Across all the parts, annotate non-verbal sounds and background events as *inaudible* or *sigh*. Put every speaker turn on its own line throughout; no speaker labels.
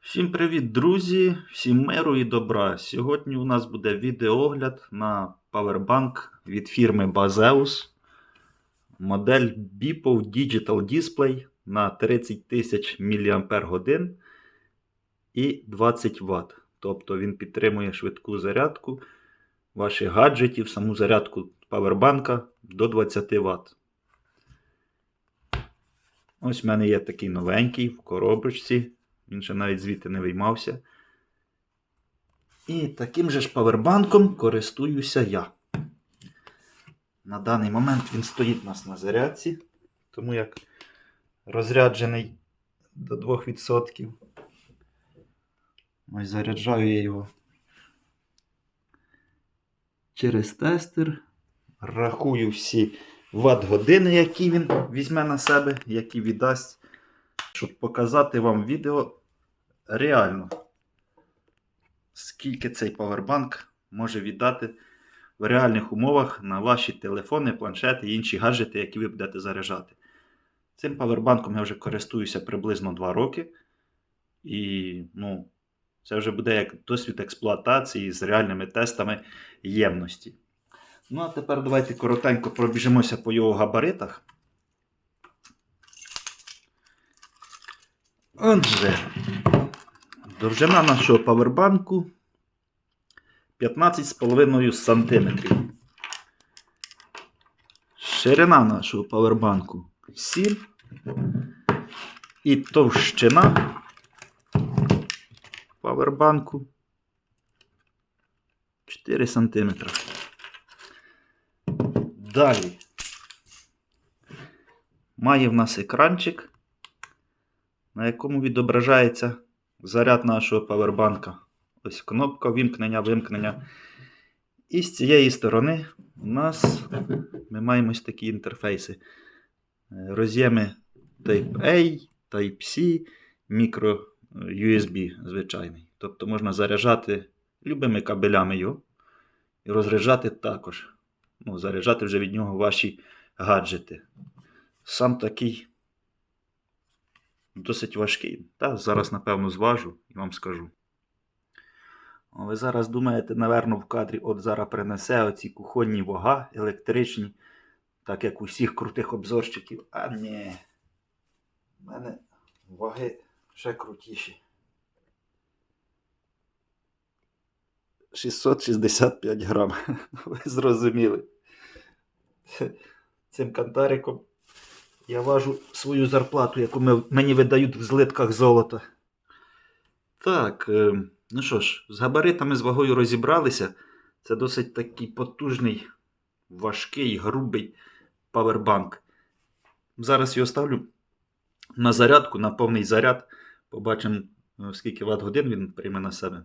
Всім привіт, друзі! Всім миру і добра. Сьогодні у нас буде відеогляд на павербанк від фірми Bazeus. Модель Beeple Digital Display на 30 тисяч мАч і 20 Вт. Тобто він підтримує швидку зарядку ваших гаджетів, саму зарядку павербанка до 20 Вт. Ось в мене є такий новенький в коробочці. Він ще навіть звідти не виймався. І таким же ж павербанком користуюся я. На даний момент він стоїть у нас на зарядці, тому як розряджений до 2%. Ось заряджаю я його через тестер. Рахую всі ватт-години, які він візьме на себе, які віддасть, щоб показати вам відео реально, скільки цей павербанк може віддати в реальних умовах на ваші телефони, планшети і інші гаджети, які ви будете заряджати. Цим павербанком я вже користуюся приблизно 2 роки. І ну, це вже буде як досвід експлуатації з реальними тестами ємності. Ну, а тепер давайте коротенько пробіжимося по його габаритах. Отже, довжина нашого павербанку 15,5 см. Ширина нашого павербанку 7 і товщина павербанку 4 см. Далі має в нас екранчик, на якому відображається заряд нашого павербанка. Ось кнопка вімкнення, вимкнення. І з цієї сторони у нас ми маємо ось такі інтерфейси. Е, Роз'єми Type-A, Type-C, мікро USB звичайний. Тобто можна заряджати любими кабелями його і розряджати також. Ну, заряджати вже від нього ваші гаджети. Сам такий досить важкий. Та зараз, напевно, зважу і вам скажу. Ви зараз думаєте, напевно, в кадрі от зараз принесе оці кухонні вага електричні, так як у всіх крутих обзорщиків. А ні. У мене ваги ще крутіші. 665 грам. *laughs* Ви зрозуміли. Цим кантариком я важу свою зарплату, яку мені видають в злитках золота. Так, е, ну що ж, з габаритами з вагою розібралися. Це досить такий потужний, важкий, грубий павербанк. Зараз його ставлю на зарядку, на повний заряд. Побачимо, е, скільки ватт годин він прийме на себе.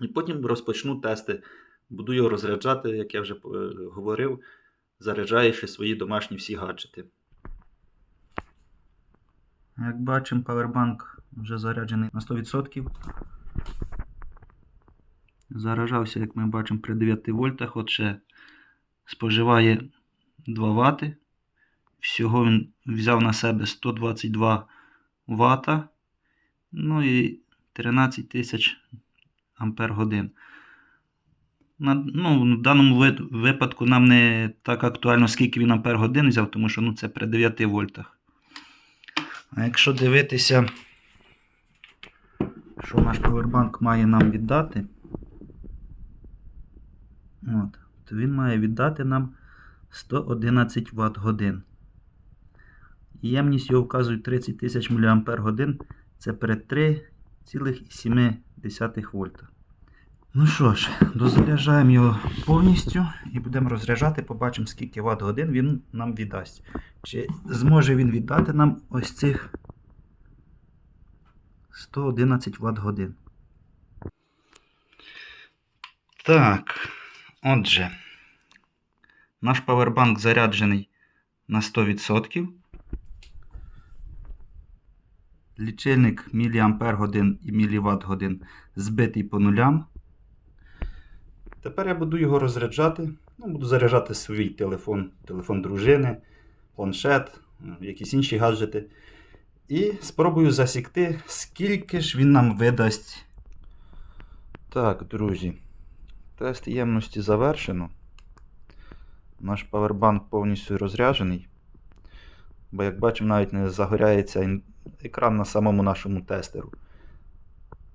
І потім розпочну тести. Буду його розряджати, як я вже е, говорив, заряджаючи свої домашні всі гаджети. Як бачимо, павербанк вже заряджений на 100%. Заражався, як ми бачимо, при 9 вольтах. От ще споживає 2 Вт. Всього він взяв на себе 122 Вт. Ну і 13 тисяч ампер годин. На, ну, в даному випадку нам не так актуально, скільки він ампер годин взяв, тому що ну, це при 9 вольтах. А якщо дивитися, що наш повербанк має нам віддати, от, то він має віддати нам 111 Вт годин. Ємність його вказує 30 тисяч мАч, це при 3,7 вольта. Ну що ж, дозаряджаємо його повністю і будемо розряджати, побачимо, скільки Вт годин він нам віддасть. Чи зможе він віддати нам ось цих 111 Вт годин. Так, отже, наш павербанк заряджений на 100%. Лічильник міліампер годин і міліватт годин збитий по нулям. Тепер я буду його розряджати. Ну, буду заряджати свій телефон, телефон дружини, планшет, якісь інші гаджети. І спробую засікти, скільки ж він нам видасть. Так, друзі. Тест ємності завершено. Наш павербанк повністю розряджений. Бо, як бачимо, навіть не загоряється екран на самому нашому тестеру.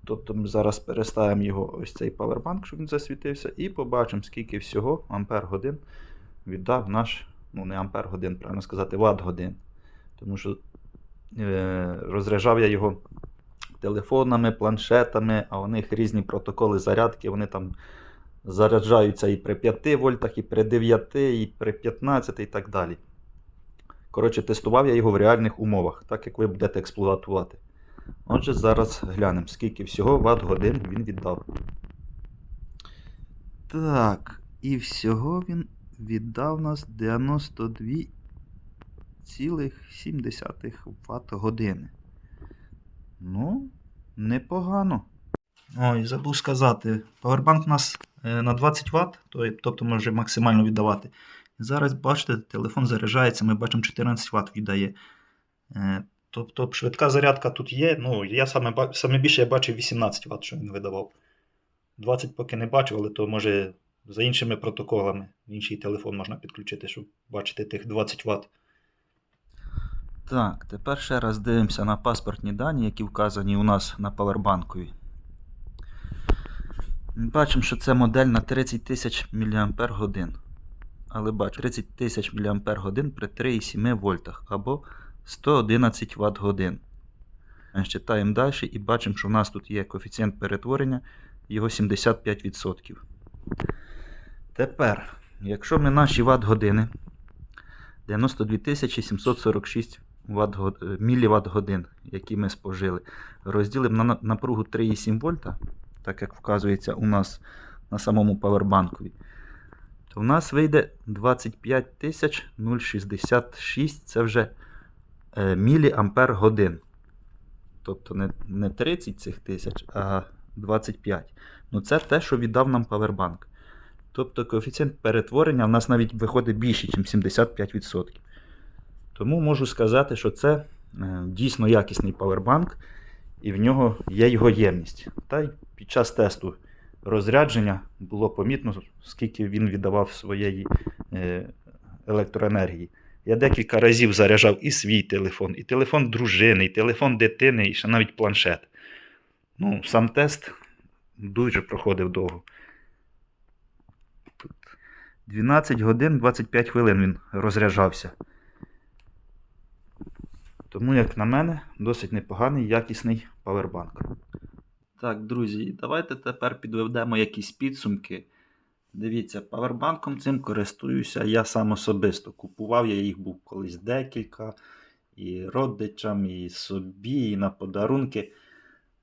Тобто ми зараз переставимо його ось цей павербанк, щоб він засвітився, і побачимо, скільки всього ампер годин віддав наш, ну не ампер годин, правильно сказати, ватт годин. Тому що е, розряджав я його телефонами, планшетами, а у них різні протоколи зарядки, вони там заряджаються і при 5 вольтах, і при 9, і при 15 і так далі. Коротше, тестував я його в реальних умовах, так як ви будете експлуатувати. Отже, зараз глянемо, скільки всього ватт годин він віддав. Так, і всього він віддав нас 92,7 Вт години. Ну, непогано. Ой, забув сказати. Powerbank у нас е, на 20 Вт, тобто може максимально віддавати. Зараз, бачите, телефон заряджається, ми бачимо 14 Вт віддає. Тобто швидка зарядка тут є. Ну, я саме, саме більше я бачив 18 Вт, що він видавав. 20 поки не бачив, але то може за іншими протоколами. Інший телефон можна підключити, щоб бачити тих 20 Вт. Так, тепер ще раз дивимося на паспортні дані, які вказані у нас на павербанкові. Бачимо, що це модель на 30 тисяч мАч. Але бачу, 30 тисяч мАч при 3,7 вольтах або 111 Вт годин. Читаємо далі і бачимо, що у нас тут є коефіцієнт перетворення, його 75%. Тепер, якщо ми наші Вт години 92 746 Вт, мВт годин, які ми спожили, розділимо на напругу 3,7 вольта, так як вказується у нас на самому павербанкові, то в нас вийде 25 066, це вже е, міліампер годин. Тобто не, не 30 цих тисяч, а 25. Ну це те, що віддав нам павербанк. Тобто коефіцієнт перетворення в нас навіть виходить більше, ніж 75%. Тому можу сказати, що це е, дійсно якісний павербанк, і в нього є його ємність. Та й під час тесту розрядження було помітно, скільки він віддавав своєї е, електроенергії. Я декілька разів заряджав і свій телефон, і телефон дружини, і телефон дитини, і ще навіть планшет. Ну, сам тест дуже проходив довго. Тут 12 годин 25 хвилин він розряджався. Тому, як на мене, досить непоганий якісний павербанк. Так, друзі, давайте тепер підведемо якісь підсумки. Дивіться, павербанком цим користуюся я сам особисто. Купував я їх був колись декілька. І родичам, і собі, і на подарунки.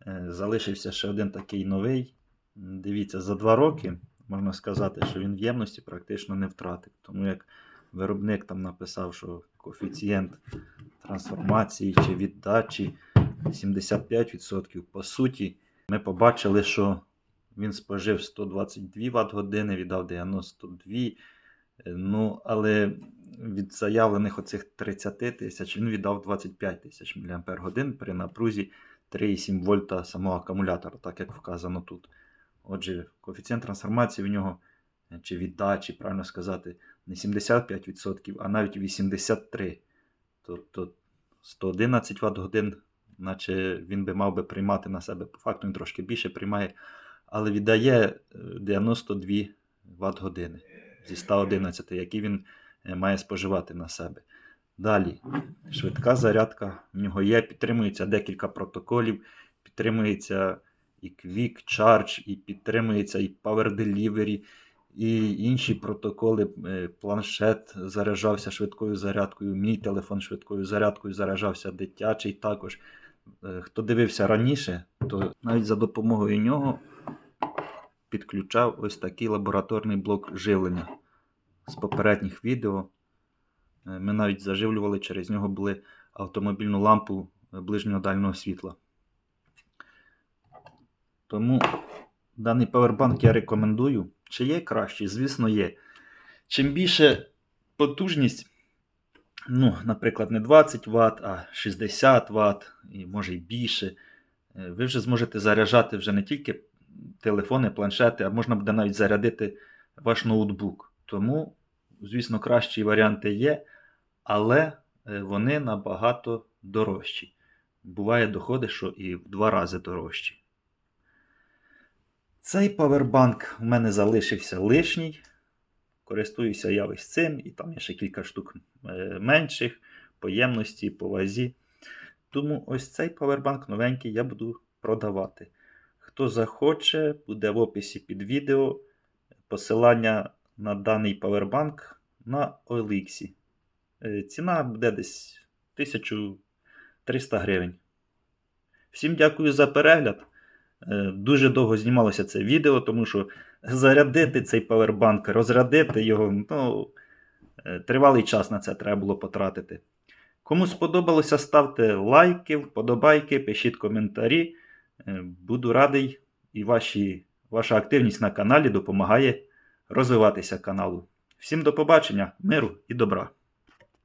Е, Залишився ще один такий новий. Дивіться, за два роки можна сказати, що він в ємності практично не втратив. Тому як виробник там написав, що коефіцієнт трансформації чи віддачі 75%. По суті, ми побачили, що він спожив 122 Вт години, віддав 92. Е, Ну, але від заявлених оцих 30 тисяч він віддав 25 тисяч мАч при напрузі 3,7 вольта самого акумулятора, так як вказано тут. Отже, коефіцієнт трансформації в нього е, чи віддачі, правильно сказати, не 75%, а навіть 83%. Тобто 111 Вт годин, наче він би мав би приймати на себе. По факту він трошки більше приймає, але віддає е, 92 Вт години зі 111, які він е, має споживати на себе. Далі, швидка зарядка в нього є, підтримується декілька протоколів, підтримується і Quick Charge, і підтримується і Power Delivery, і інші протоколи. Е, Планшет заряджався швидкою зарядкою, мій телефон швидкою зарядкою заряджався дитячий також. Е, Хто дивився раніше, то навіть за допомогою нього підключав ось такий лабораторний блок живлення з попередніх відео. Е, Ми навіть заживлювали через нього були автомобільну лампу е, ближнього дальнього світла. Тому даний павербанк я рекомендую. Чи є кращий? Звісно, є. Чим більше потужність, ну, наприклад, не 20 Вт, а 60 Вт, і може й більше. Е, Ви вже зможете заряджати вже не тільки телефони, планшети, а можна буде навіть зарядити ваш ноутбук. Тому, звісно, кращі варіанти є, але е, вони набагато дорожчі. Буває, доходить, що і в два рази дорожчі. Цей павербанк в мене залишився лишній. Користуюся я ось цим, і там є ще кілька штук е, менших по ємності, по вазі. Тому ось цей павербанк новенький я буду продавати. Хто захоче, буде в описі під відео посилання на даний павербанк на OLX. Е, Ціна буде десь 1300 гривень. Всім дякую за перегляд. Е, Дуже довго знімалося це відео, тому що зарядити цей павербанк, розрядити його, ну, е, тривалий час на це треба було потратити. Кому сподобалося, ставте лайки, вподобайки, пишіть коментарі. Е, Буду радий, і ваші, ваша активність на каналі допомагає розвиватися каналу. Всім до побачення, миру і добра!